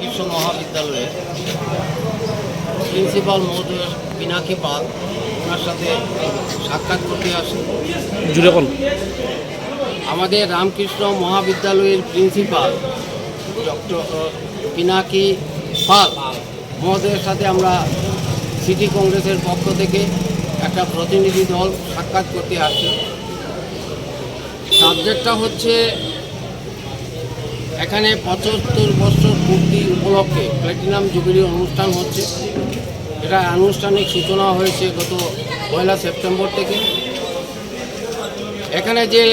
রামকৃষ্ণ মহাবিদ্যালয়ের প্রিন্সিপাল মহোদয় পিনাকি পাল ওনার সাথে সাক্ষাৎ করতে আসি। জুড়ে কোন আমাদের রামকৃষ্ণ মহাবিদ্যালয়ের প্রিন্সিপাল ডক্টর পিনাকি পাল মহোদয়ের সাথে আমরা সিটি কংগ্রেসের পক্ষ থেকে একটা প্রতিনিধি দল সাক্ষাৎ করতে আসি। সাবজেক্টটা হচ্ছে এখানে পঁচাত্তর বছর পূর্তি উপলক্ষে প্ল্যাটিনাম জুবিলি অনুষ্ঠান হচ্ছে। এটা আনুষ্ঠানিক সূচনা হয়েছে গত পয়লা সেপ্টেম্বর থেকে। এখানে যে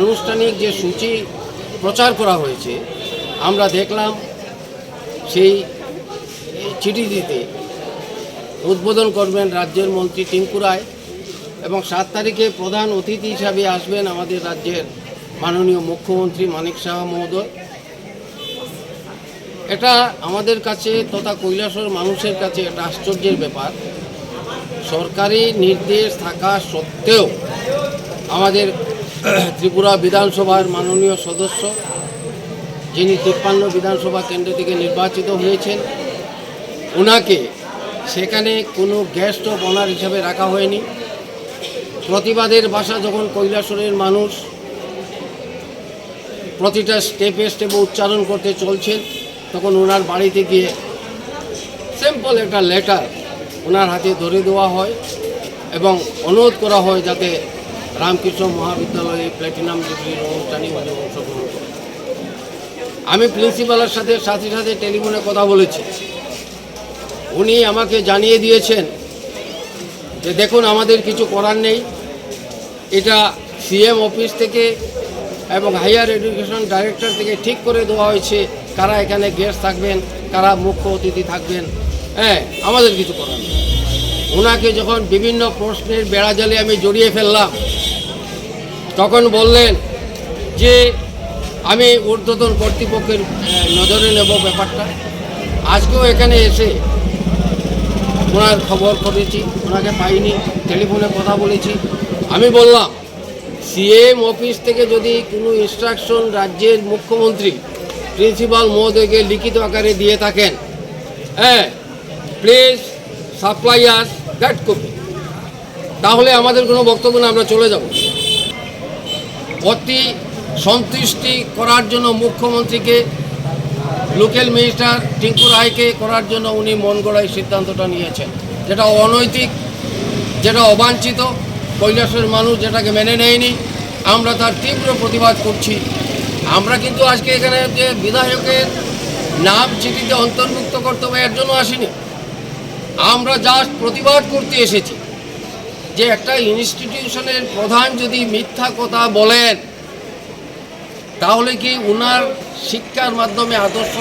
আনুষ্ঠানিক যে সূচি প্রচার করা হয়েছে, আমরা দেখলাম সেই চিঠিটিতে উদ্বোধন করবেন রাজ্যের মন্ত্রী টিঙ্কু রায় এবং সাত তারিখে প্রধান অতিথি হিসাবে আসবেন আমাদের রাজ্যের মাননীয় মুখ্যমন্ত্রী মানিক সাহা মহোদয়। এটা আমাদের কাছে তথা কৈলাসর মানুষের কাছে একটা আশ্চর্যের ব্যাপার। সরকারি নির্দেশ থাকা সত্ত্বেও আমাদের ত্রিপুরা বিধানসভার মাননীয় সদস্য, যিনি তিপ্পান্ন বিধানসভা কেন্দ্র থেকে নির্বাচিত হয়েছেন ওনাকে সেখানে কোনো গেস্ট অফ অনার হিসাবে রাখা হয়নি। প্রতিবাদের ভাষা যখন কৈলাসরের মানুষ প্রতিটা স্টেপে স্টেপে উচ্চারণ করতে চলছেন তখন ওনার বাড়িতে গিয়ে সিম্পল একটা লেটার ওনার হাতে ধরে দেওয়া হয় এবং অনুরোধ করা হয় যাতে রামকৃষ্ণ মহাবিদ্যালয়ে প্ল্যাটিনাম ডিগ্রির অনুষ্ঠানে উনি অংশগ্রহণ করে আমি প্রিন্সিপালের সাথে সাথে সাথে টেলিফোনে কথা বলেছি। উনি আমাকে জানিয়ে দিয়েছেন যে দেখুন আমাদের কিছু করার নেই। এটা সিএম অফিস থেকে এবং হাইয়ার এডুকেশন ডাইরেক্টর থেকে ঠিক করে দেওয়া হয়েছে কারা এখানে গেস্ট থাকবেন, কারা মুখ্য অতিথি থাকবেন। হ্যাঁ আমাদের কিছু করার ওনাকে যখন বিভিন্ন প্রশ্নের বেড়াজালে আমি জড়িয়ে ফেললাম, তখন বললেন যে, আমি ঊর্ধ্বতন কর্তৃপক্ষের নজরে নেব ব্যাপারটা। আজকেও এখানে এসে ওনার খবর করেছি ওনাকে পাইনি, টেলিফোনে কথা বলেছি। আমি বললাম সিএম অফিস থেকে যদি কোনো ইনস্ট্রাকশন রাজ্যের মুখ্যমন্ত্রী প্রিন্সিপাল মহোদয়কে লিখিত আকারে দিয়ে থাকেন হ্যাঁ please supply us that copy তাহলে আমাদের কোনো বক্তব্য না, আমরা চলে যাব। অতি সন্তুষ্টি করার জন্য মুখ্যমন্ত্রীকে লোকাল মিনিস্টার টিঙ্কু রায়কে করার জন্য উনি মন গড়াই সিদ্ধান্তটা নিয়েছেন। যেটা অনৈতিক, যেটা অবাঞ্ছিত কৈলাসের মানুষ যেটাকে মেনে নেয়নি, আমরা তার তীব্র প্রতিবাদ করছি। আমরা কিন্তু আজকে এখানে যে বিধায়কের নাম চিঠিতে অন্তর্ভুক্ত করতে হবে এর জন্য আসিনি। আমরা জাস্ট প্রতিবাদ করতে এসেছি যে একটা ইনস্টিটিউশনের প্রধান যদি মিথ্যা কথা বলেন, তাহলে কি উনার শিক্ষার মাধ্যমে আদর্শ